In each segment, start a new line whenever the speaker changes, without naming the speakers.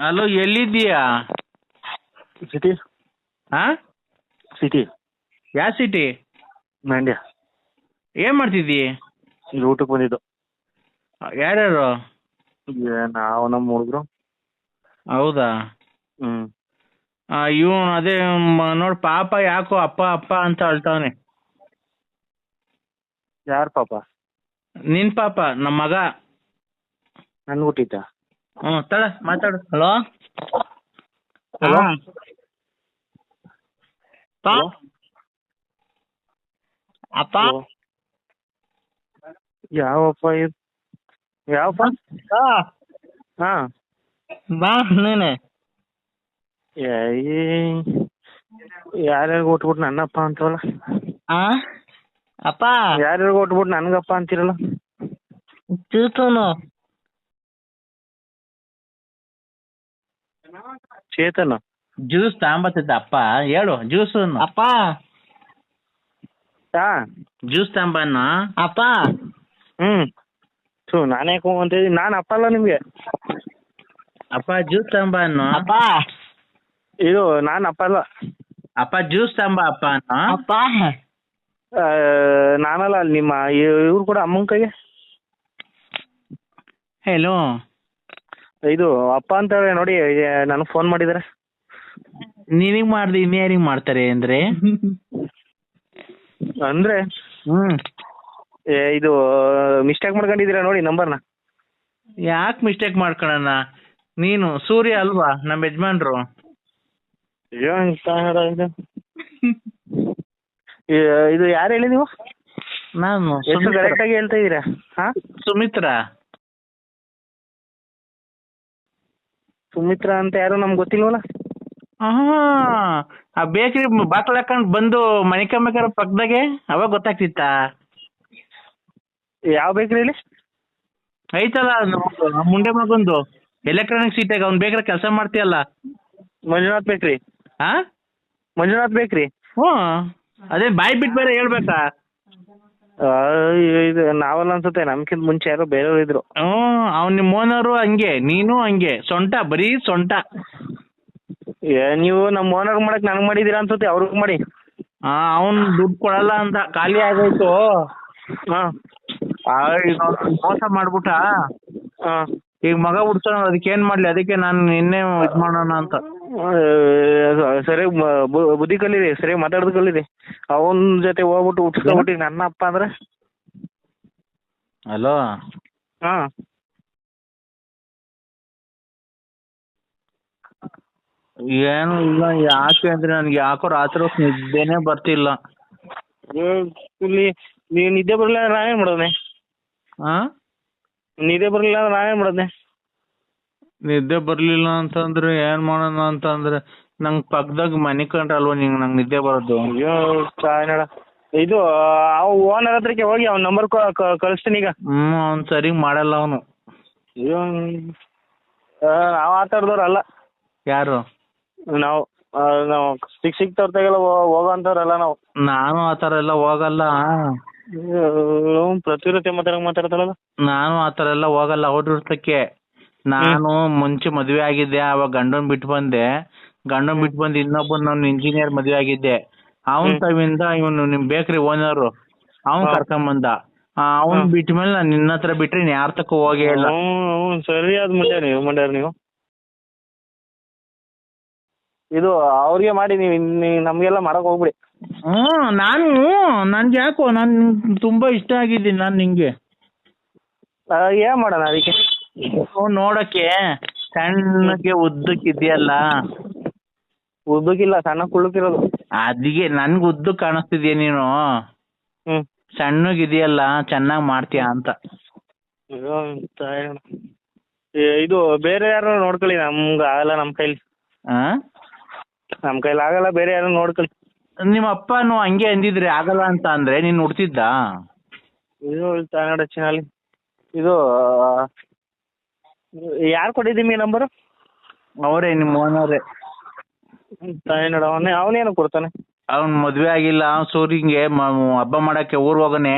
Hello ಎಲ್ಲಿದ್ದೀಯಾ?
City
ಹಾ
city
ಯಾವ ಸಿಟಿ
ಮಂಡ್ಯ
ಏನ್ ಮಾಡ್ತಿದ್ದಿ?
ಇಲ್ಲಿ ಊಟಕ್ಕೆ ಬಂದಿದ್ದು.
ಯಾರ್ಯಾರು?
ಏ, ನಾವು ನಮ್ಮ ಹುಡುಗರು.
ಹೌದಾ?
ಹ್ಮ್.
ಇವನು ಅದೇ ಮ- ನೋಡ್ ಪಾಪ ಯಾಕೋ ಅಪ್ಪ ಅಪ್ಪ ಅಂತ ಅಳ್ತಾವನೆ.
ಯಾರು ಪಾಪ?
ನಿನ್ ಪಾಪ ನಮ್ಮ ಮಗ.
ನನ್ಗೆ ಹುಟ್ಟಿದ್ದ.
ಹ್ಞೂ ತಡ ಮಾತಾಡು. ಹಲೋ? ಹಲೋ? ಅಪ್ಪ?
ಯಾವಪ್ಪ ಇದು? ಯಾವಪ್ಪ? ಹಾ.
ಬಾ ನೀನೆ.
ಯಾರ್ಯಾರಿಗೆ ಕೊಟ್ಬಿಟ್ಟು ನನ್ನಪ್ಪ ಅಂತವಲ್ಲ?
ಆ? ಅಪ್ಪ?
ಯಾರ್ಯಾರಿಗೆ ಕೊಟ್ಬಿಟ್ಟು ನನ್ಗಪ್ಪ ಅಂತಿರಲ್ಲ?
ಚೂತುನು.
ಚೇತನ್.
ಜ್ಯೂಸ್ ತಗೊಂಬತ್ತಿದ್ದ ಅಪ್ಪ ಹೇಳು ಜ್ಯೂಸ್ ಅಪ್ಪ.
ಹಾ.
ಜ್ಯೂಸ್ ತಗೊಂಬನ್ನ ಅಪ್ಪ.
ಹ್ಮ್. ಥೂ ನಾನೇ ಅಂತ ನಾನು ಅಪ್ಪ ಅಲ್ಲ ನಿಮ್ಗೆ?
ಅಪ್ಪ ಜ್ಯೂಸ್ ತಗೊಂಬನ್ನು ಅಪ್ಪ.
ಇದು ನಾನು ಅಪ್ಪ ಅಲ್ಲ.
ಅಪ್ಪ ಜ್ಯೂಸ್ ತಗೊಂಬ ಅಪ್ಪ ಅನ್ನು ಅಪ್ಪ.
ಆ, ನಾನಲ್ಲ ಅಲ್ಲಿ ನಿಮ್ಮ ಇವ್ರು ಕೂಡ ಅಮ್ಮನ ಕೈಗೆ?
ಹೇಳು
ಇದು ಅಪ್ಪ ಅಂತ ನೋಡಿ ನನಗೆ ಫೋನ್ ಮಾಡಿದಾರೆ.
ನಿನಗ್ ಮಾಡ್ದೆ ಇನ್ಯಾರಿಗ್ ಮಾಡ್ತಾರೆ ಅಂದ್ರೆ?
ಅಂದ್ರೆ?
ಹ್ಮ್.
ಏ, ಇದು ಮಿಸ್ಟೇಕ್ ಮಾಡ್ಕೊಂಡಿದ್ದೀರಾ ನೋಡಿ ನಂಬರ್ನ
ಯಾಕೆ ಮಿಸ್ಟೇಕ್ ಮಾಡ್ಕೊಳಣ ನೀನು ಸೂರ್ಯ ಅಲ್ವಾ ನಮ್ಮ ಯಜಮಾನ್ರು?
ಇದು ಯಾರು ಹೇಳಿ ನೀವು?
ನಾನು
ಕರೆಕ್ಟ್ ಆಗಿ ಹೇಳ್ತಾ ಇದ್ದೀರಾ ಹಾ?
ಸುಮಿತ್ರಾ.
ಸುಮಿತ್ರಾ ಅಂತ ಯಾರು ನಮ್ಗೆ ಗೊತ್ತಿಲ್ವಲ್ಲ?
ಆಹಾ, ಆ ಬೇಕ್ರಿ ಬಾಕ್ಲ ಹಾಕೊಂಡ್ ಬಂದು ಮಣಿಕಂಬೇಕಾರ ಪಕ್ಕದಾಗೆ ಅವಾಗ ಗೊತ್ತಾಗ್ತಿತ್ತ?
ಯಾವ ಬೇಕ್ರಿ ಇಲ್ಲಿ
ಐತಲ್ಲ ನಮ್ದು, ಆ ಮುಂಡೆ ಮಗೊಂದು ಎಲೆಕ್ಟ್ರಾನಿಕ್ ಸೀಟಾಗ ಅವ್ನ್ ಬೇಕಾದ್ರೆ ಕೆಲಸ ಮಾಡ್ತೀಯಲ್ಲ?
ಮಂಜುನಾಥ್ ಬೇಕ್ರಿ.
ಹಾ
ಮಂಜುನಾಥ್ ಬೇಕ್ರಿ.
ಹ್ಞೂ ಅದೇ ಬಾಯಿ ಬಿಟ್ಟು ಬೇರೆ ಹೇಳ್ಬೇಕಾ?
ಆ, ಇದು ನಾವಲ್ಲ ಅನ್ಸುತ್ತೆ ನಮ್ಕಿಂತ ಮುಂಚೆ ಯಾರೋ ಬೇರೆಯವ್ರು ಇದ್ರು.
ಹ್ಮ್ ಅವ್ನ್ ನಿಮ್ಮ ಓನರು ಹಂಗೆ ನೀನು ಹಂಗೆ ಸೊಂಟ ಬರೀ ಸೊಂಟ.
ಏ, ನೀವು ನಮ್ಮ ಓನರ್ ಮಾಡಕ್ ನನಗೆ ಮಾಡಿದೀರಾ ಅನ್ಸುತ್ತೆ ಅವ್ರಿಗೆ ಮಾಡಿ.
ಆ ಅವ್ನ್ ದುಡ್ಡು ಕೊಡಲ್ಲ ಅಂತ ಖಾಲಿ ಆಗೋಯ್ತು.
ಹಾ.
ಆ, ಈಗ ಅವ್ನ್ ಮೋಸ ಮಾಡ್ಬಿಟ್ಟ
ಹಾ.
ಈಗ ಮಗ ಹುಡ್ಸೋಣ ಅದಕ್ಕೆ ಏನ್ ಮಾಡ್ಲಿ? ಅದಕ್ಕೆ ನಾನು ನಿನ್ನೆ ಇದ್ ಮಾಡೋಣ ಅಂತ.
ಸರಿಯಾಗಿ ಬುದ್ಧಿ ಕಲೀರಿ ಸರಿಯಾಗಿ ಮಾತಾಡೋದು ಕಲೀರಿ. ಅವನ ಜೊತೆ ಹೋಗ್ಬಿಟ್ಟು ಹುಟ್ಟಿಸ್ಕೊಬಿಟ್ಟು ನನ್ನ ಅಪ್ಪ ಅಂದ್ರೆ?
ಹಲೋ?
ಹಾ.
ಏನು ಇಲ್ಲ ಯಾಕೆ ಅಂದ್ರೆ ನನ್ಗೆ ಯಾಕೋ ರಾತ್ರಿ ಹೊತ್ತು ನಿದ್ದೆನೇ ಬರ್ತಿಲ್ಲ.
ಇಲ್ಲಿ ನೀವು ನಿದ್ದೆ ಬರಲ್ಲ ಅಂದ್ರೆ ಏನ್ ಮಾಡೋದೆ?
ಆ?
ನಿದ್ದೆ ಬರಲಿಲ್ಲ ಅಂದ್ರೆ ನಾವೇನು ಮಾಡೋದೆ
ನಿದ್ದೆ ಬರ್ಲಿಲ್ಲ ಅಂತಂದ್ರೆ ಏನ್ ಮಾಡೋಣ ಅಂತಂದ್ರೆ ನಂಗ್ ಪಕ್ಕದಾಗ ಮನೆ ಕಂಡ್ರಲ್ವ ನಿಂಗ್ ನಂಗ್ ನಿದ್ದೆ ಬರೋದು?
ಅಯ್ಯೋ ತಾಯ್ನಾಡ ಇದು ಆ ಓನರ್ ಹತ್ರಕ್ಕೆ ಹೋಗಿ ಅವ್ನ ನಂಬರ್ ಕಳಿಸ್ತೀನಿ ಈಗ.
ಹ್ಮ್ ಅವ್ನ್ ಸರಿ ಮಾಡಲ್ಲ ಅವನು.
ಅಯ್ಯೋ ಆ, ನಾವು ಆ ಥರದವ್ರು ಅಲ್ಲ.
ಯಾರು?
ನಾವು ಆ, ನಾವು ಸಿಕ್ ಸಿಕ್ತವ್ರತೆಗೆಲ್ಲ ಹೋಗೋ ಅಂಥವ್ರಲ್ಲ ನಾವು.
ನಾನು ಆತರ ಥರ ಎಲ್ಲ ಹೋಗಲ್ಲ.
ಪ್ರತಿರತೆ ಮಾತಾಡ್ತಾರಲ್ಲ
ನಾನು ಆ ಥರ ಎಲ್ಲ ಹೋಗಲ್ಲ ಔಟ್ರಕ್ಕೆ ನಾನು ಮುಂಚೆ ಮದುವೆ ಆಗಿದ್ದೆ ಅವಾಗ ಗಂಡನ್ ಬಿಟ್ಟು ಬಂದೆ. ಗಂಡನ್ ಬಿಟ್ಟು ಬಂದು ಇನ್ನೊಬ್ಬನ್ ನಾನು ಇಂಜಿನಿಯರ್ ಮದುವೆ ಆಗಿದ್ದೆ. ಅವನ್ ತವಿಂದ ಇವನು ನಿಮ್ ಬೇಕ್ರಿ ಓನರ್ ಅವನ್
ಕರ್ಕೊಂಡ್
ಬಂದ ಅವನ್. ಬಿಟ್ಟ ಮೇಲೆ ನಾನು ನಿನ್ನ ಹತ್ರ ಬಿಟ್ರೆ ಇನ್ ಯಾರ ತಕ್ಕ ಹೋಗೇ ಇಲ್ಲ.
ಹ್ಞೂ ಸರಿಯಾದ ಮಂಡ್ಯ ನೀವು ಮಂಡ್ಯಾರ ನೀವು. ಇದು ಅವ್ರಿಗೆ ಮಾಡಿ ನೀವು ನಮಗೆಲ್ಲ ಮಾಡಕ್ ಹೋಗ್ಬಿಡಿ.
ಹ್ಮ್ ನಾನು ನನ್ಗೆ ಯಾಕೋ ನಾನ್ ತುಂಬಾ ಇಷ್ಟ ಆಗಿದ್ದೀನಿ ನಾನ್ ನಿಂಗೆ.
ಆ, ಏನ್ ಮಾಡೋಣ ಅದಕ್ಕೆ?
ಅವ್ನ್ ನೋಡಕ್ಕೆ ಸಣ್ಣಗೆ ಉದ್ದಕ್ಕಿದ್ಯಲ್ಲ
ಉದ್ದಕ್ಕಿಲ್ಲ ಸಣ್ಣ ಕುಳ್ಳಕ್ಕಿರೋದು.
ಅದಿಗೆ ನನ್ಗೆ ಉದ್ದ ಕಾಣಿಸ್ತಿದ್ಯ ನೀನು?
ಹ್ಮ್.
ಸಣ್ಣಗಿದೆಯಲ್ಲ ಚೆನ್ನಾಗ್ ಮಾಡ್ತೀಯ ಅಂತ.
ಅಯ್ಯೋ, ತಾಯಿ. ಏ, ಇದು ಬೇರೆ ಯಾರು ನೋಡ್ಕೊಳ್ಳಿ ನಮ್ಗೆ ಆಗಲ್ಲ ನಮ್ಮ ಕೈಲಿ.
ಆ?
ನಮ್ಮ ಕೈಲಿ ಆಗಲ್ಲ ಬೇರೆ ಯಾರು ನೋಡ್ಕೊಳ್ಳಿ.
ನಿಮ್ಮ ಅಪ್ಪನು ಹಂಗೆ ಅಂದಿದ್ರೆ ಆಗಲ್ಲ ಅಂತ ಅಂದ್ರೆ ನೀನ್ ಹುಡ್ತಿದ್ದ?
ಇದು ತಾಯ್ನಾಡ ಚಿನಾಲಿ ಇದು ಯಾರು ಕೊಟ್ಟಿದ್ದೀನಿ ನಂಬರು?
ಅವರೇ ನಿಮ್ಮ ಓನರೇ.
ತಾಯ್ನಾಡ ಅವನೇ ಅವನೇನು ಕೊಡ್ತಾನೆ?
ಅವ್ನ್ ಮದ್ವೆ ಆಗಿಲ್ಲ ಸೂರಿಂಗೆ ಮ- ಹಬ್ಬ ಮಾಡಕ್ಕೆ ಊರ್ ಹೋಗನೆ.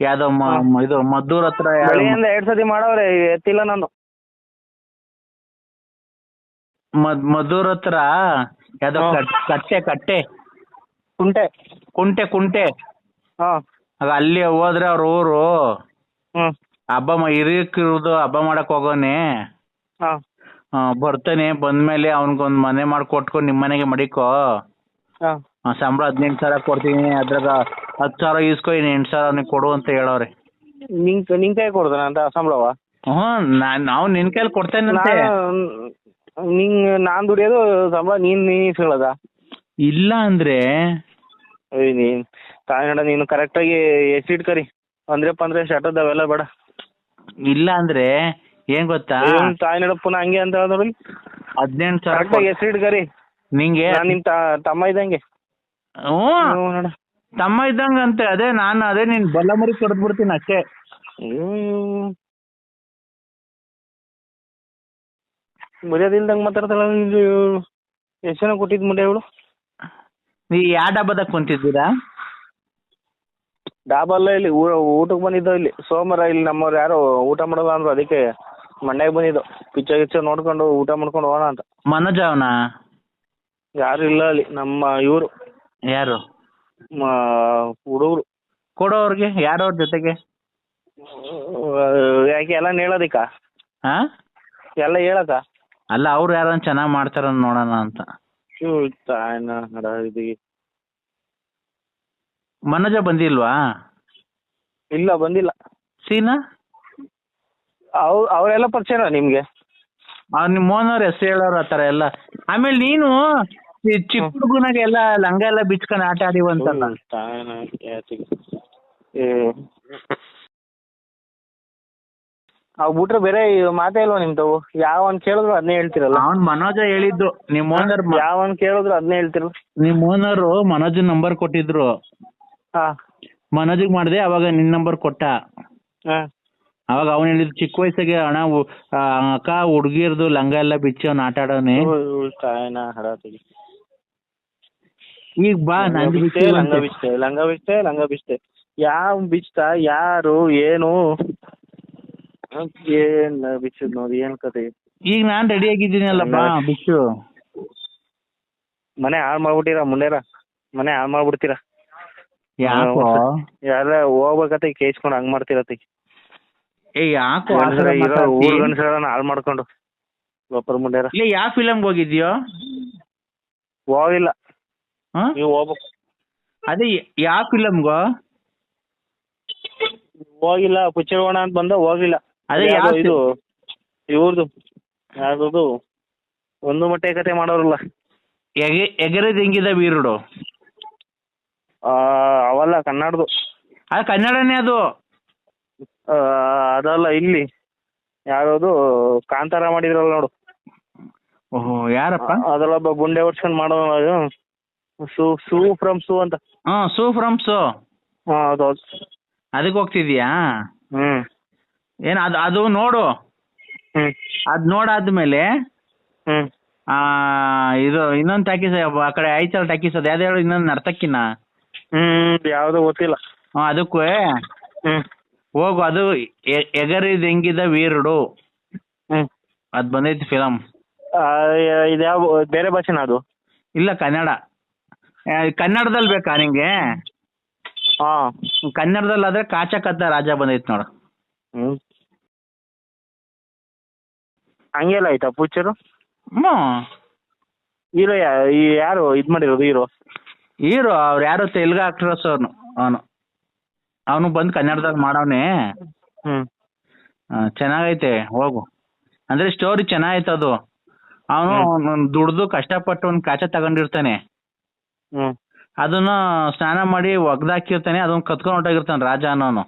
ಯಾವ್ದೋ ಮ- ಮ- ಇದು ಮದ್ದೂರ್ ಹತ್ರ ಯಾವ್ದೋ
ಬೆಳಿಗ್ಗೆಯಿಂದ ಎರಡು ಸತಿ ಮಾಡವ್ರೆ ಎತ್ತಿಲ್ಲ ನಾನು.
ಮದ್ ಮದ್ದೂರ್ ಹತ್ರ ಯಾವ್ದೋ
ಹಾ.
ಕಟ್- ಕಟ್ಟೆ ಕಟ್ಟೆ.
ಕುಂಟೆ.
ಕುಂಟೆ ಕುಂಟೆ.
ಹಾಂ.
ಆಗ ಅಲ್ಲಿ ಹೋದ್ರೆ ಅವ್ರ ಊರು. ಹಬ್ಬ ಮ- ಹಬ್ಬ ಮಾಡಕ್ ಹೋಗೋನೆ.
ಹಾಂ.
ಆ, ಬರ್ತಾನೆ. ಬಂದ್ಮೇಲೆ ಅವ್ನಿಗೊಂದ್ ಮನೆ ಮಾಡ್ಕೊಟ್ಕೊಂಡು ನಿಮ್ ಮನೆಗೆ ಮಡಿಕೋ.
ಹಾಂ.
ಆ, ಸಂಬಳ ಹದಿನೆಂಟು ಸಾವಿರ ಕೊಡ್ತೀನಿ. ಅದ್ರಾಗ ಹತ್ ಸಾವಿರ ಈಸ್ಕೊ ಇನ್ನು ಎಂಟು ಸಾವಿರ ಅವ್ನಿಗೆ ಕೊಡು ಅಂತ ಹೇಳವ್ರೆ.
ನಿಂಗೆ ನಿನ್ ಕೈ ಕೊಡ್ತಾನ ಅಂತ ಸಂಬಳವ?
ಹ್ಞೂ ನಾನ್ ನಾವು ನಿನ್ ಕೈಲಿ ಕೊಡ್ತೇನಂತೆ.
ನಾನು ನಿಂಗೆ ನಾನ್ ದುಡಿಯೋದು ಸಂಬಳ ನೀನ್ ಇಸ್ಕೊಳ್ಳೋದ?
ಇಲ್ಲ ಅಂದ್ರೆ?
ಏಯ್ ನೀನು ತಾಯಿನಡ ನೀನು ಕರೆಕ್ಟಾಗಿ ಎಸಿಡ್ ಕರಿ ಅಂದ್ರೆ ಪಂದ್ರೆ ಶಟದ್ ಅವೆಲ್ಲ ಬೇಡ.
ಇಲ್ಲ ಅಂದ್ರೆ ಏನ್ ಗೊತ್ತಾ?
ತಾಯಿನಡ ಪುನಃ ಹಂಗೆ ಅಂತ ಹೇಳಿ ನೋಡಿ.
ಹದಿನೆಂಟು ಸಾವಿರ
ಕರೆಕ್ಟಾಗಿ
ಕೊಡ್-
ಎಷ್ಟು ಕರಿ
ನಿಂಗೆ?
ನಾನು ನಿಮ್ಮ ತಮ್ಮ ಇದ್ದಂಗೆ.
ಹ್ಞೂ.
ಹ್ಞೂ ನೋಡ.
ತಮ್ಮ ಇದ್ದಂಗ ಅಂತೆ ಅದೇ ನಾನು ಅದೇ ನೀನ್ ಬಲ್ಲಮರಿ ಮರಿ ಬಿಡ್ತೀನಿ ಬಿಡ್ತೀನಿ
ಮರ್ಯಾದಿಲ್ದಂಗೆ ಮಾತಾಡ್ತಾಳ ಇದು ಎಷ್ಟು ಕೊಟ್ಟಿದ್ ಕೊಟ್ಟಿದ್ದು ಮುಂಡೆ ಇವಳು
ನೀ ಯಾವ ಡಾಬಾದಾಗ ಕುಂತಿದ್ದೀರಾ?
ಡಾಬಲ್ಲ ಇಲ್ಲಿ ಊ- ಊಟಕ್ಕೆ ಬಂದಿದ್ದೋ ಇಲ್ಲಿ. ಸೋಮವಾರ ಇಲ್ಲಿ ನಮ್ಮವ್ರು ಯಾರು ಊಟ ಮಾಡಲ್ಲ ಅಂದ್ರು ಅದಕ್ಕೆ ಮಂಡ್ಯಕ್ಕೆ ಬಂದಿದ್ದು. ಪಿಚ್ಚ ಗಿಚ್ಚ ನೋಡ್ಕೊಂಡು ಊಟ ಮಾಡ್ಕೊಂಡು ಹೋಗೋಣ ಅಂತ.
ಮನೋಜ್ ಅವನ?
ಯಾರು ಇಲ್ಲ ಅಲ್ಲಿ ನಮ್ಮ ಇವರು.
ಯಾರು?
ಹುಡುಗರು.
ಕೊಡೋರ್ಗೆ ಯಾರು ಅವ್ರ ಜೊತೆಗೆ?
ಯಾಕೆ ಎಲ್ಲ ಹೇಳೋದಿಕ್ಕ?
ಹಾ
ಎಲ್ಲ ಹೇಳಕ್ಕ?
ಅಲ್ಲ ಅವ್ರು ಯಾರನ್ನ ಚೆನ್ನಾಗಿ ಮಾಡ್ತಾರ ನೋಡೋಣ ಅಂತ.
ಇವ್ ತಾಯ್ನ ಇದು
ಮನೋಜ ಬಂದಿಲ್ವಾ?
ಇಲ್ಲ ಬಂದಿಲ್ಲ.
ಸೀನಾ?
ಅವರೆಲ್ಲಾ ಅವರೆಲ್ಲ ಪರಿಚಯನಾ ನಿಮಗೆ?
ಅವ್ರು ನಿಮ್ಮ ಹೆಸರು ಹೇಳೋರು ಆ ಥರ ಎಲ್ಲ. ಆಮೇಲೆ ನೀನು ಈ ಚಿಕ್ಕ ಹುಡುಗನಾಗ ಎಲ್ಲ ಲಂಗ ಎಲ್ಲ ಬಿಚ್ಕೊಂಡು ಆಟ ಆಡಿವಂತಲ್ಲ
ತಾಯ್ನ ಏ. ಅವ್ ಬಿಟ್ರೆ ಬೇರೆ ಮಾತೇ ಇಲ್ವಾ ನಿಮ್ತವು ಯಾವನ್ ಕೇಳಿದ್ರು ಅದನ್ನೇ ಹೇಳ್ತಿರಲ್ಲ.
ಅವ್ನ್ ಮನೋಜ ಹೇಳಿದ್ದು ನಿಮ್ ಓನರ್
ಯಾವನ್ ಕೇಳಿದ್ರು ಅದನ್ನೇ ಹೇಳ್ತಿರಲ್ಲ
ನಿಮ್ ಓನರು ಮನೋಜ್ ನಂಬರ್ ಕೊಟ್ಟಿದ್ರು.
ಹಾ.
ಮನೋಜಿಗೆ ಮಾಡ್ದೆ ಅವಾಗ ನಿನ್ ನಂಬರ್ ಕೊಟ್ಟ.
ಹಾ.
ಅವಾಗ ಅವ್ನ್ ಹೇಳಿದ್ ಚಿಕ್ಕ ವಯಸ್ಸಿಗೆ ಅಣ್ಣ ಆ, ಅಕ್ಕ ಹುಡ್ಗಿರ್ದು ಲಂಗ ಎಲ್ಲ ಬಿಚ್ಚಿ ಅವ್ನ್ ಆಟ ಆಡೋನೆ. ಈಗ ಬಾ ನಂಗ್
ಬಿಚ್ಚೆ ಲಂಗ ಬಿಚ್ಚೆ ಲಂಗ ಬಿಚ್ಚೆ ಲಂಗ ಬಿಚ್ಚೆ. ಯಾವ ಬಿಚ್ತಾ ಯಾರು ಏನು? ಏನ್ ಬಿಚ್ಚು ನೋಡಿ ಏನ್ ಕತೆ?
ಈಗ ನಾನ್ ರೆಡಿ ಆಗಿದ್ದೀನಲ್ಲ ಬಾ ಬಿಚ್ಚು.
ಮನೆ ಹಾಳ್ ಮಾಡ್ಬಿಟ್ಟಿರ ಮುಂಡೇರ ಮನೆ ಹಾಳ್ ಮಾಡ್ಬಿಡ್ತೀರ?
ಯಾಕೋ?
ಎಲ್ಲ ಹೋಗ್ಬೇಕತ್ತೆ ಕೇಸ್ಕೊಂಡು ಹಂಗ್ ಮಾಡ್ತಿರತ್ತೆ
ಏ ಯಾಕೋ
ಗಂಡಸ್ರ ಊರ್ ಹಾಳು ಮಾಡ್ಕೊಂಡು. ಗೊಬ್ಬರ ಮುಂಡೇರ
ಇಲ್ಲ ಯಾವ ಫಿಲಮ್ ಹೋಗಿದ್ಯೋ?
ಹೋಗಿಲ್ಲ. ನೀವು ಹೋಗ್ಬೇಕು.
ಅದೇ ಯಾವ ಫಿಲಮ್ಗೋ
ಹೋಗಿಲ್ಲ ಪುಚ್ಚಗೋಣ ಅಂತ ಬಂದ ಹೋಗಿಲ್ಲ.
ಅದೇ
ಯಾವ್ದು ಇದು ಇವ್ರದ್ದು ಯಾವ್ದು ಒಂದು ಮೊಟ್ಟೆ ಕತೆ ಮಾಡೋರಲ್ಲ.
ಎಗೆ ತೆಂಗಿದ ಹೆಂಗಿದೆ ವೀರುಡು
ಆ, ಅವಲ್ಲ ಕನ್ನಡದು.
ಅದು ಕನ್ನಡನೇ ಅದು.
ಆ, ಅದಲ್ಲ ಇಲ್ಲಿ. ಯಾವ್ದು ಕಾಂತಾರ ಮಾಡಿದ್ರಲ್ಲ ನೋಡು.
ಓಹೋ ಯಾರಪ್ಪ?
ಅದ್ರಲ್ಲೊಬ್ಬ ಗುಂಡೆ ಹೊಡ್ಸ್ಕೊಂಡ್ ಮಾಡೋ ಅದು. ಸೂ ಸೂ ಫ್ರಮ್ ಸೂ ಅಂತ.
ಹಾ ಸೂ ಫ್ರಮ್ ಸೂ.
ಹಾ
ಅದಕ್ಕೆ ಹೋಗ್ತಿದ್ಯಾ
ಹ್ಞೂ
ಏನ್ ಅದು ಅದು ನೋಡು. ಅದ್ ನೋಡಾದ್ಮೇಲೆ
ಹ್ಞೂ
ಆ ಇದು ಇನ್ನೊಂದು ಟಾಕೀಸ್ ಆ ಕಡೆ ಐತಲ್ ಟಾಕೀಸ್ ಅದು ಯಾವ್ದು ಹೇಳು ಇನ್ನೊಂದ್
ಯಾವುದೋ ಗೊತ್ತಿಲ್ಲ.
ಹ್ಞೂ ಅದಕ್ಕೂ ಹೋಗು ಅದು ಎ- ಎಗರಿದ್ ಹೆಂಗಿದ ವೀರುಡು. ಅದ್ ಬಂದೈತಿ ಫಿಲಮ್
ಇದು ಯಾವ ಬೇರೆ ಭಾಷೆನಾ ಅದು?
ಇಲ್ಲ ಕನ್ನಡ. ಆ, ಕನ್ನಡದಲ್ಲಿ ಬೇಕಾ ನಿಂಗೆ?
ಹಾಂ.
ಕನ್ನಡದಲ್ಲಾದ್ರೆ ಕಾಚ ಕದ್ದ ರಾಜ ಬಂದೈತಿ ನೋಡು.
ಹ್ಞೂ ಹಂಗೆಲ್ಲ ಆಯ್ತಾ ಪೂಚರು?
ಹ್ಞೂ
ಹೀರೋ ಯಾರು ಇದು ಮಾಡಿರೋದು ಹೀರೋ?
ಹೀರೋ ಅವ್ರು ಯಾರು ತೆಲುಗು ಆಕ್ಟ್ರಸ್ ಅವನು ಅವನು. ಅವನು ಬಂದು ಕನ್ನಡದಾಗ ಮಾಡವನೆ
ಹ್ಞೂ
ಚೆನ್ನಾಗೈತೆ ಹೋಗು. ಅಂದ್ರೆ ಸ್ಟೋರಿ ಚೆನ್ನಾಗೈತೆ ಅದು. ಅವನು ದುಡ್ದು ಕಷ್ಟಪಟ್ಟು ಒಂದು ಕಾಚ ತಗೊಂಡಿರ್ತಾನೆ. ಅದನ್ನ ಸ್ನಾನ ಮಾಡಿ ಒಗ್ದಾಕಿರ್ತಾನೆ ಅದನ್ನ ಕತ್ಕೊಂಡು ಹೊರ್ಟೋಗಿರ್ತಾನೆ ರಾಜ ಅನ್ನೋನು.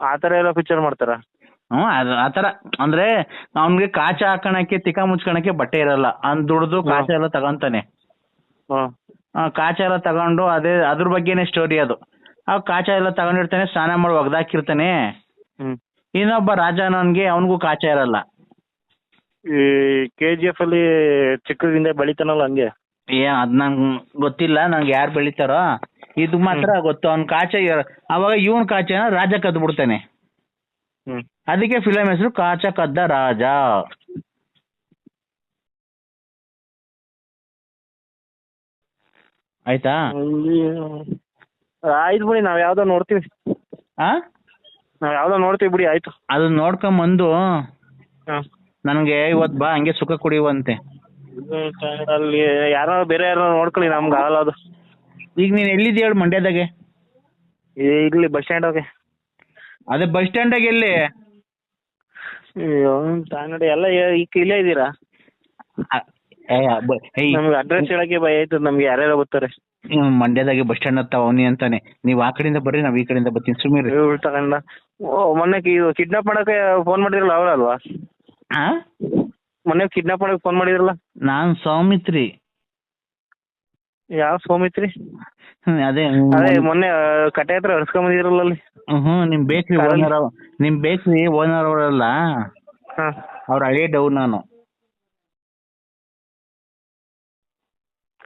ಆ ಥರ ಎಲ್ಲ ಪಿಕ್ಚರ್ ಮಾಡ್ತಾರಾ?
ಹ್ಞೂ ಅದು ಆ ತರ ಅಂದ್ರೆ ಅವನಿಗೆ ಕಾಚ ಹಾಕೋಣಕ್ಕೆ ತಿಕ ಮುಚ್ಕೊಳಕ್ಕೆ ಬಟ್ಟೆ ಇರಲ್ಲ. ಅವ್ನ್ ದುಡ್ದು ಕಾಚ ಎಲ್ಲ ತಗೊಂತಾನೆ.
ಹಾಂ.
ಆ, ಕಾಚ ಎಲ್ಲ ತಗೊಂಡು ಅದೇ ಅದ್ರ ಬಗ್ಗೆನೇ ಸ್ಟೋರಿ ಅದು. ಆ ಕಾಚ ಎಲ್ಲ ತಗೊಂಡಿರ್ತಾನೆ ಸ್ನಾನ ಮಾಡಿ ಒಗ್ದಾಕಿರ್ತಾನೆ.
ಹ್ಞೂ
ಇನ್ನೊಬ್ಬ ರಾಜ ಅನ್ನೋನ್ಗೆ ಅವನಿಗೂ ಕಾಚ ಇರಲ್ಲ.
ಈ ಕೆ ಜಿ ಎಫ್ ಅಲ್ಲಿ ಚಿಕ್ಕದಿಂದ ಬೆಳಿತಾನಲ್ಲ ಹಂಗೆ?
ಏ ಅದ್ ನಂಗ್ ಗೊತ್ತಿಲ್ಲ ನಂಗ್ ಯಾರು ಬೆಳಿತಾರೋ. ಇದು ಮಾತ್ರ ಗೊತ್ತು. ಅವ್ನ್ ಕಾಚ ಇರ- ಅವಾಗ ಇವನ್ ಕಾಚನ ರಾಜ ಕದ್ದು
ಹ್ಮ್.
ಅದಕ್ಕೆ ಫಿಲಂ ಹೆಸರು ಕಾಚ ಕದ್ದ ರಾಜ. ಆಯ್ತಾ?
ಆಯ್ತು ಬಿಡಿ ನಾವ್ ಯಾವ್ದೋ ನೋಡ್ತೀವಿ.
ಆ?
ನಾವ್ ಯಾವ್ದೋ ನೋಡ್ತೀವಿ ಬಿಡಿ ಆಯ್ತು.
ಅದನ್ನ ನೋಡ್ಕೊಂಬಂದು ನನಗೆ ಇವತ್ತು ಬಾ ಹಂಗೆ ಸುಖ ಕುಡಿಯುವಂತೆ
ಅಲ್ಲಿ ಯಾರೋ ಬೇರೆ ಯಾರೋ ನೋಡ್ಕೊಳ್ಳಿ ನಮ್ಗೆ ಆಗಲ್ಲ ಅದು.
ಈಗ ನೀನು ಎಲ್ಲಿದ್ದೀಯ ಹೇಳು ಮಂಡ್ಯದಾಗೆ?
ಇಲ್ಲಿ ಬಸ್ ಸ್ಟ್ಯಾಂಡ್ ಹೋಗಿ
ಅದೇ ಬಸ್ ಸ್ಟ್ಯಾಂಡಾಗ ಎಲ್ಲಿ?
ಅಯ್ಯೋ ತಾನಡಿ ಎಲ್ಲ ಏ- ಈಗ ಇಲ್ಲೇ ಇದ್ದೀರಾ?
ಆ- ಏ, ಬ- ಏಯ್,
ನಮ್ಗೆ ಅಡ್ರೆಸ್ ಹೇಳಕ್ಕೆ ಭಯ ಆಯ್ತದ ನಮ್ಗೆ ಯಾರ್ಯಾರೋ ಬರ್ತಾರೆ.
ಇವ್ನು ಮಂಡ್ಯದಾಗೆ ಬಸ್ ಸ್ಟ್ಯಾಂಡ್ ಹತ್ತ ಅವನಿ ಅಂತಾನೆ. ನೀವ್ ಆ ಕಡೆಯಿಂದ ಬರ್ರಿ ನಾವ್ ಈ ಕಡೆಯಿಂದ ಬರ್ತೀನಿ. ಸುಮ್ಮನೆ
ಇವ್ರು ತಗೊಂಡ ಓ ಮೊನ್ನೆ ಕಿಡ್ನಾಪ್ ಮಾಡಕ್ಕೆ ಫೋನ್ ಮಾಡಿದ್ರಲ್ಲ ಅವ್ರಲ್ವಾ
ಆ?
ಮೊನ್ನೆ ಕಿಡ್ನಾಪ್ ಮಾಡಕ್ಕೆ ಫೋನ್ ಮಾಡಿದ್ರಲ್ಲ?
ನಾನ್ ಸೌಮಿತ್ರಿ.
ಯಾವ ಸೋಮಿತ್ರಿ
ಹ್ಮ್, ಅದೇ
ಅದೇ ಮೊನ್ನೆ ಕಟ್ಟೆ ಹತ್ರ ಹರ್ಸ್ಕೊಂಡ್ ಬಂದಿದ್ರಲ್ಲ ಅಲ್ಲಿ
ಹ್ಞೂ ನಿಮ್ಮ ಬೇಕ್ರಿ ಓನರ್ ನಿಮ್ಮ ಬೇಕ್ರಿ ಓನರ್ ಅವರಲ್ಲ? ಅವ್ರ ಹಳೆ ಡೌನ್ ನಾನು.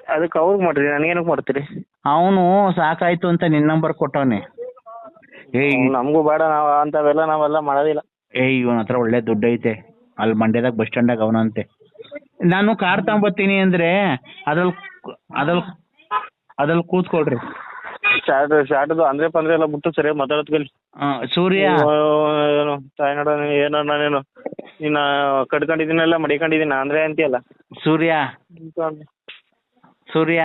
ಅದಕ್ಕೆ ಅವ್ರಿಗೆ ಮಾಡ್ರಿ ನನಗೇನಕ್ಕೆ ಮಾಡ್ತೀರಿ?
ಅವನು ಸಾಕಾಯ್ತು ಅಂತ ನಿನ್ ನಂಬರ್ ಕೊಟ್ಟವನೆ. ಏಯ್
ನಮಗೂ ಬೇಡ ನಾವ ಅಂಥವೆಲ್ಲ ನಾವೆಲ್ಲ ಮಾಡೋದಿಲ್ಲ.
ಏಯ್ ಇವನ ಹತ್ರ ಒಳ್ಳೆ ದುಡ್ಡು ಐತೆ. ಅಲ್ಲಿ ಮಂಡ್ಯದಾಗ ಬಸ್ ಸ್ಟ್ಯಾಂಡಾಗ ಅವನಂತೆ. ನಾನು ಕಾರ್ ತಗೊಂಬತ್ತೀನಿ ಅಂದ್ರೆ ಅದ್ರಲ್ಲಿ ಅದ್ರಲ್ಲಿ ಅದ್ರಲ್ಲಿ ಕೂತ್ಕೊಳ್ರಿ.
ಶಾರ್ಟ್ ಶಾರ್ಟ್ದು ಅಂದ್ರೆ ಪಂದ್ರೆ ಎಲ್ಲ ಬಿಟ್ಟು ಸರಿಯಾಗಿ ಮಾತಾಡೋದ್ಕಲ್ಲಿ
ಆ, ಸೂರ್ಯ.
ಏನು ತಾಯಿನಾಡ ಏನೋ ನಾನೇನು ನಿನ್ನ ಕಟ್ಕೊಂಡಿದ್ದೀನಲ್ಲ ಮಡಿಕೊಂಡಿದ್ದೀನಿ? ಅಂದ್ರೆ ಅಂತೀಯಲ್ಲ
ಸೂರ್ಯ. ಸೂರ್ಯ.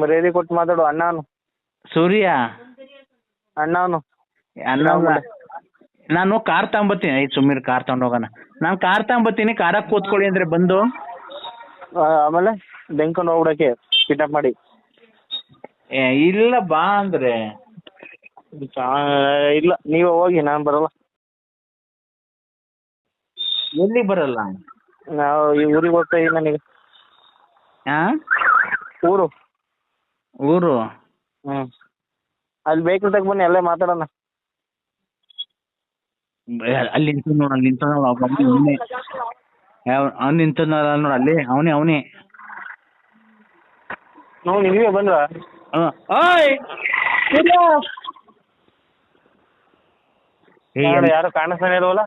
ಮರ್ಯಾದೆ ಕೊಟ್ಟು ಮಾತಾಡು ಅಣ್ಣ ಅವನು
ಸೂರ್ಯ
ಅಣ್ಣ ಅವನು
ನಾನು ಕಾರ್ ತಗೊಂಬತ್ತೀನಿ. ಐ ಸುಮ್ಮನೆ ಕಾರ್ ತಗೊಂಡ್ ಹೋಗೋಣ. ನಾನು ಕಾರ್ ತಗೊಂಬತ್ತೀನಿ ಕಾರಾಗ ಕೂತ್ಕೊಳ್ಳಿ ಅಂದ್ರೆ ಬಂದು.
ಆಮೇಲೆ ಬೆಂಕೊಂಡು ಹೋಗ್ಬಿಡಕ್ಕೆ. ಕಿಡ್ನಾಪ್ ಮಾಡಿ.
ಏ, ಇಲ್ಲ ಬಾ ಅಂದ್ರೆ.
ಇಲ್ಲ ನೀವು ಹೋಗಿ ನಾನು ಬರಲ್ಲ.
ಎಲ್ಲಿ ಬರಲ್ಲ?
ನಾವು ಈ ಊರಿಗೆ ಹೋಗ್ತಾ ಇದ್ದೀನಿ ನನಗೆ.
ಆ?
ಊರು.
ಊರು?
ಹ್ಮ್. ಅಲ್ಲಿ ಬೇಕು ತಗ ಬನ್ನಿ ಅಲ್ಲೇ ಮಾತಾಡೋಣ.
ಬ- ಅಲ್ಲಿ ನಿಂತ ನೋಡು ಅಲ್ಲಿ ನಿಂತ ನೋಡು ಅವನೇ ಅವ್ನು ನಿಂತನಲ್ಲ ನೋಡು ಅಲ್ಲಿ ಅವನೇ ಅವನೇ.
ನಾವು ನೀವೇ ಬಂದ್ರ
ಏಯ್,
ನೋಡಿ ಯಾರು ಕಾಣಿಸ್ತಾನೆ ಇಲ್ವಲ್ಲ?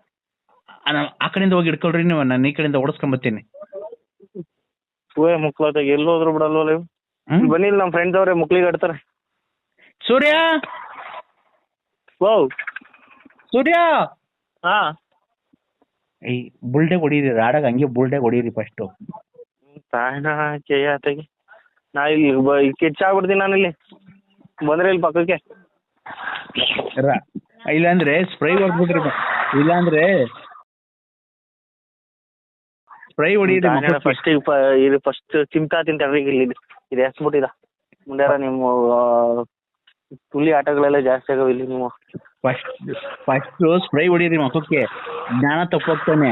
ಆ, ಆ ಕಡೆಯಿಂದ ಹೋಗಿ ಇಡ್ಕೊಳ್ರಿ ನೀವು ನಾನು ಈ ಕಡೆಯಿಂದ ಓಡಿಸ್ಕೊಂಬತ್ತೀನಿ.
ಬತ್ತೀನಿ ಮುಕ್ಲತ್ತಾಗ ಎಲ್ಲಿ ಹೋದ್ರು ಬಿಡಲ್ವಲ್ಲ ಇವ್
ಹ್ಮ್?
ಬನ್ನಿ ಇಲ್ಲಿ ನಮ್ಮ ಫ್ರೆಂಡ್ಸ್ ಅವ್ರೆ ಮುಕ್ಳಿಗೆ ಆಡ್ತಾರೆ.
ಸೂರ್ಯ!
ಓ
ಸೂರ್ಯ!
ಹಾ.
ಏಯ್ ಬುಲ್ಡೆ ಹೊಡೀರಿ ರಾಡಾಗ ಹಂಗೆ ಬುಲ್ಡೆ ಹೊಡೀರಿ ಫಸ್ಟ್
ತಾಯ್ನ ಕೇಯ ಆತಗೆ. ನಾ ಇಲ್ಲಿ ಬ ಕಿಚ್ಚಾಗ್ಬಿಡ್ತೀನಿ ನಾನು ಇಲ್ಲಿ. ಬಂದ್ರೆ ಇಲ್ಲಿ ಪಕ್ಕಕ್ಕೆ.
ಇಲ್ಲಾಂದ್ರೆ ಸ್ಪ್ರೈ ಹೊಡ್ಬಿಟ್ರಿ ಇಲ್ಲಾಂದ್ರೆ ಸ್ಪ್ರೈ ಹೊಡಿಯಿರಿ.
ಫಸ್ಟ್ ಇದು ಫಸ್ಟ್ ಚಿಮ್ತಾ ತಿಂತಾರ್ರಿ ಇಲ್ಲಿ ಇದು ಎಸ್ಬಿಟ್ಟಿದ. ಮುಂದೆ ನಿಮ್ಮ ಆ, ಹುಲಿ ಆಟಗಳೆಲ್ಲ ಜಾಸ್ತಿ ಆಗವ ಇಲ್ಲಿ ನೀವು
ಫಸ್ಟ್ ಫಸ್ಟ್ ಸ್ಪ್ರೈ ಹೊಡೀರಿ ಮಕ್ಕಕ್ಕೆ ಜ್ಞಾನ ತಪ್ಪೋಗ್ತಾನೆ.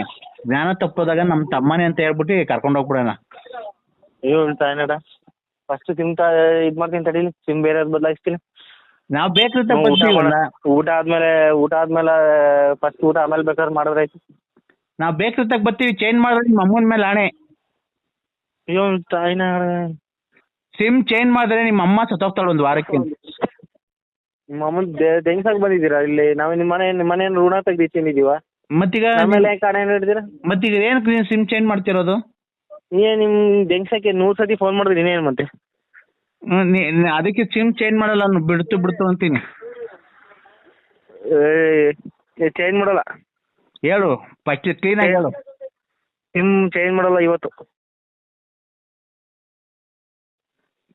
ಜ್ಞಾನ ತಪ್ಪೋದಾಗ ನಮ್ಮ ತಮ್ಮನೇ ಅಂತ ಹೇಳ್ಬಿಟ್ಟು ಕರ್ಕೊಂಡು ಹೋಗ್ಬಿಡೋಣ.
ಅಯ್ಯೋ ತಾಯಿನಡ ಫಸ್ಟ್ ತಿಂತ ಇದ್ ಮಾಡ್ತೀನಿ ತಡೀಲಿ ಸಿಮ್ ಬೇರೆ ಬದಲಾಯಿಸ್ತೀನಿ
ನಾವು ಬೇಕು
ನಾವು ಊಟ ಆದ್ಮೇಲೆ ಊಟ ಆದ್ಮೇಲೆ ಫಸ್ಟ್ ಊಟ ಆಮೇಲೆ ಬೇಕಾದ್ರೆ ಮಾಡಿದ್ರೆ ನಾವ್
ನಾವು ಬೇಕು ತಕ್ಕ ಬರ್ತೀವಿ ಚೇಂಜ್ ಮಾಡಿದ್ರೆ ನಿಮ್ಮ ಅಮ್ಮನ ಮೇಲೆ ಆಣೆ.
ಅಯ್ಯೋ ತಾಯಿನ
ಸಿಮ್ ಚೇಂಜ್ ಮಾಡಿದ್ರೆ ನಿಮ್ಮ ಅಮ್ಮ ಸತ್ತೋಗ್ತಾಳೆ ಒಂದು ವಾರಕ್ಕೆ.
ನಿಮ್ಮ ಅಮ್ಮನ್ ದೆಂಗ್ಸಾಗ್ ಬಂದಿದ್ದೀರಾ ಇಲ್ಲಿ? ನಾವು ನಿಮ್ಮ ಮನೆ ನಿಮ್ಮ ಮನೆ ಋಣ ತೆಗ್ದು ಇದೀವ
ಮತ್ತೀಗ
ಆಮೇಲೆ ಕಡೆ ಹಿಡಿದಿರ ಹಿಡ್ದಿರಾ?
ಮತ್ತೀಗ ಏನಕ್ಕೆ ನೀವು ಸಿಮ್ ಚೇಂಜ್ ಮಾಡ್ತಿರೋದು?
ನೀವೇ ನಿಮ್ ದೆಂಗ್ಸಕ್ಕೆ ನೂರ್ ಸತಿ ಫೋನ್ ಮಾಡಿದ್ರೆ ನೀನೇನ್ ಮತ್ತೆ?
ಹ್ಮ್, ನೀ- ನೀ- ಅದಕ್ಕೆ ಸಿಮ್ ಚೇಂಜ್ ಮಾಡಲ್ಲ ನಾನು ಬಿಡ್ತು ಬಿಡ್ತು ಅಂತೀನಿ.
ಚೇಂಜ್ ಮಾಡಲ್ಲ.
ಹೇಳು ಫಸ್ಟ್ ಆಗಿ ಹೇಳು.
ಸಿಮ್ ಚೇಂಜ್ ಮಾಡಲ್ಲ ಇವತ್ತು.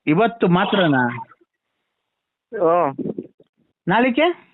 ಇವತ್ತು ಮಾತ್ರನಾ?
ಓ
ನಾಳೆಗೆ